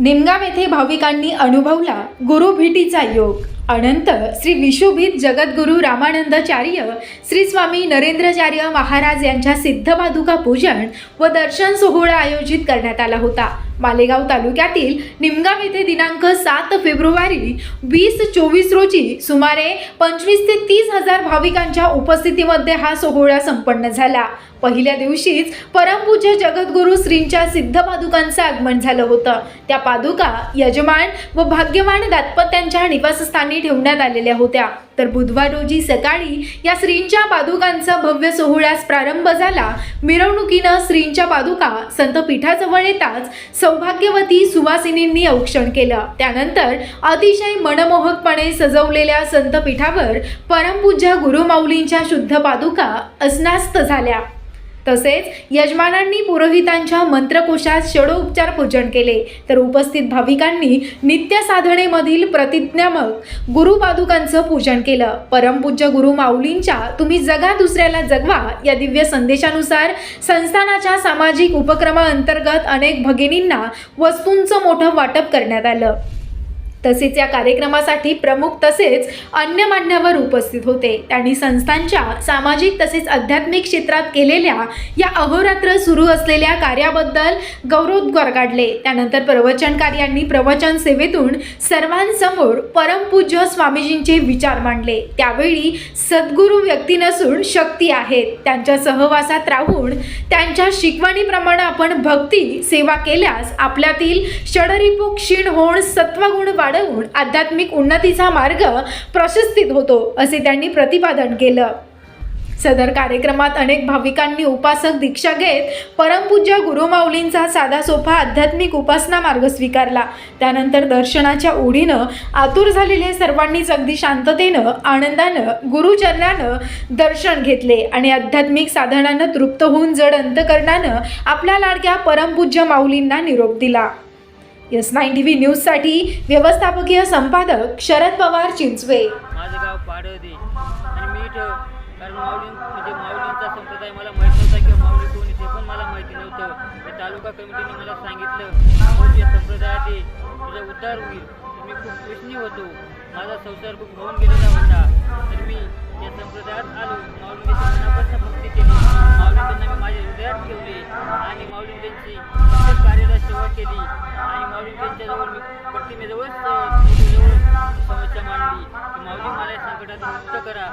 निमगाव येथे भाविकांनी अनुभवला गुरुभेटीचा योग. अनंत श्री विशुभीत जगद्गुरू रामानंदाचार्य श्री स्वामी नरेंद्राचार्य महाराज यांच्या सिद्धपादुका पूजन व दर्शन सोहळा आयोजित करण्यात आला होता. मालेगाव तालुक्यातील निमगाव येथे दिनांक सात फेब्रुवारी वीस चोवीस रोजी सुमारे पंचवीस ते तीस हजार भाविकांच्या उपस्थितीमध्ये हा सोहळा संपन्न झाला. पहिल्या दिवशीच परमपूज्य जगद्गुरू श्रींच्या सिद्ध पादुकांचं आगमन झालं होतं. त्या पादुका यजमान व भाग्यवान दात्पत्यांच्या निवासस्थानी ठेवण्यात आलेल्या होत्या. तर बुधवार रोजी सकाळी या श्रींच्या पादुकांचा भव्य सोहळ्यास प्रारंभ झाला. मिरवणुकीनं श्रींच्या पादुका संत पीठाजवळ येताच सौभाग्यवती सुवासिनींनी औक्षण केलं. त्यानंतर अतिशय मनमोहकपणे सजवलेल्या संत पीठावर परमपूज्य गुरुमाऊलींच्या शुद्ध पादुका अस्नास्त झाल्या. तसेच यजमानांनी पुरोहितांच्या मंत्रकोशात षडोपचार पूजन केले. तर उपस्थित भाविकांनी नित्य साधनेमधील प्रतिज्ञामक गुरुपादुकांचं पूजन केलं. परमपूज्य गुरु माऊलींच्या तुम्ही जगा दुसऱ्याला जगवा या दिव्य संदेशानुसार संस्थानाच्या सामाजिक उपक्रमाअंतर्गत अनेक भगिनींना वस्तूंचं मोठं वाटप करण्यात आलं. तसेच या कार्यक्रमासाठी प्रमुख तसेच अन्य मान्यवर उपस्थित होते. त्यांनी संस्थांच्या सामाजिक तसेच आध्यात्मिक क्षेत्रात केलेल्या या अहोरात्र सुरू असलेल्या कार्याबद्दल गौरवोद्गार काढले त्यानंतर प्रवचनकार्यांनी प्रवचन सेवेतून सर्वांसमोर परमपूज्य स्वामीजींचे विचार मांडले. त्यावेळी सद्गुरू व्यक्ती नसून शक्ती आहेत. त्यांच्या सहवासात राहून त्यांच्या शिकवणीप्रमाणे आपण भक्ती सेवा केल्यास आपल्यातील षडरिपू क्षीण होऊन सत्वगुण वाढवून आध्यात्मिक उन्नतीचा मार्ग प्रशस्तित होतो असे त्यांनी प्रतिपादन केलं. सदर कार्यक्रमात अनेक भाविकांनी उपासक दीक्षा घेत परमपूज्य गुरुमाऊलींचा साधा सोफा आध्यात्मिक उपासना मार्ग स्वीकारला. त्यानंतर दर्शनाच्या ओढीनं आतुर झालेले सर्वांनीच अगदी शांततेनं आनंदानं गुरुचरणानं दर्शन घेतले आणि आध्यात्मिक साधनानं तृप्त होऊन जड अंतकरणानं आपल्या लाडक्या परमपूज्य माऊलींना निरोप दिला. यस नाईन टी व्ही न्यूजसाठी व्यवस्थापकीय संपादक शरद पवार चिंचवे. माझं गाव पाडळदे. आणि मी इथं कारण माऊली म्हणजे माऊलींचा संप्रदाय मला माहीत नव्हता किंवा माऊली कोण ते पण मला माहिती नव्हतं. तर तालुका कमिटीने मला सांगितलं माऊली संप्रदायात तुझा उद्धार होईल. मी खूप कृष्णी होतो. माझा संसार खूप होऊन गेलेला होता. तर मी या संप्रदायात आलो. माऊलींची मनापासून भक्ती केली. माऊली मला मुक्त करा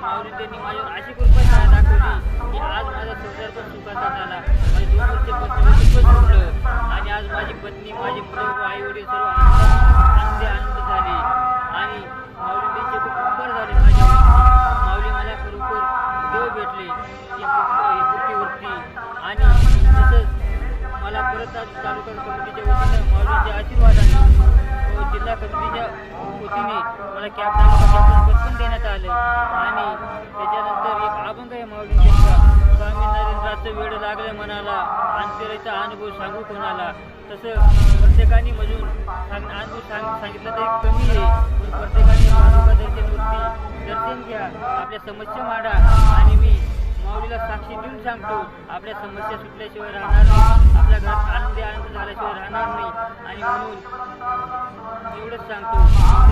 माऊली त्यांनी माझ्यावर अशी कृपा दाखवली की आज माझा संसार पण सुखाचा झाला माझे दोन वर्ष पत्नी सुटलं आणि आज माझी पत्नी माझी मुलं आई वडील सर्व आनंद आनंदी आनंद झाले आणि माऊली त्यांचे खूप उपकार झाले माझ्या माऊली मला खरोखर देव भेटले या पृथ्वीवरती आणि तसंच मला परत आज तालुका कमिटीच्या वतीनं माऊलीचे आशीर्वाद आले जिल्हा कमिटीच्या वतीने मला कॅब तालुका कॅप्टन पण देण्यात आलं. आणि त्याच्यानंतर एक अभंग आहे माऊलींचा स्वामी नरेंद्राचं वेळ लागलं मनाला. अंतरेचा अनुभव सांगू कोणाला? तसं प्रत्येकाने म्हणून सांग अनुभव सांग सांगितलं तरी कमी आहे. पण प्रत्येकाने तालुका मूर्ती दर्शन घ्या. आपल्या समस्या मांडा. आणि मी माऊलीला साक्षी देऊन सांगतो आपल्या समस्या सुटल्याशिवाय राहणार नाही. आपल्या घरात आनंदी आनंद झाल्याशिवाय राहणार नाही. आणि म्हणून एवढंच सांगतो.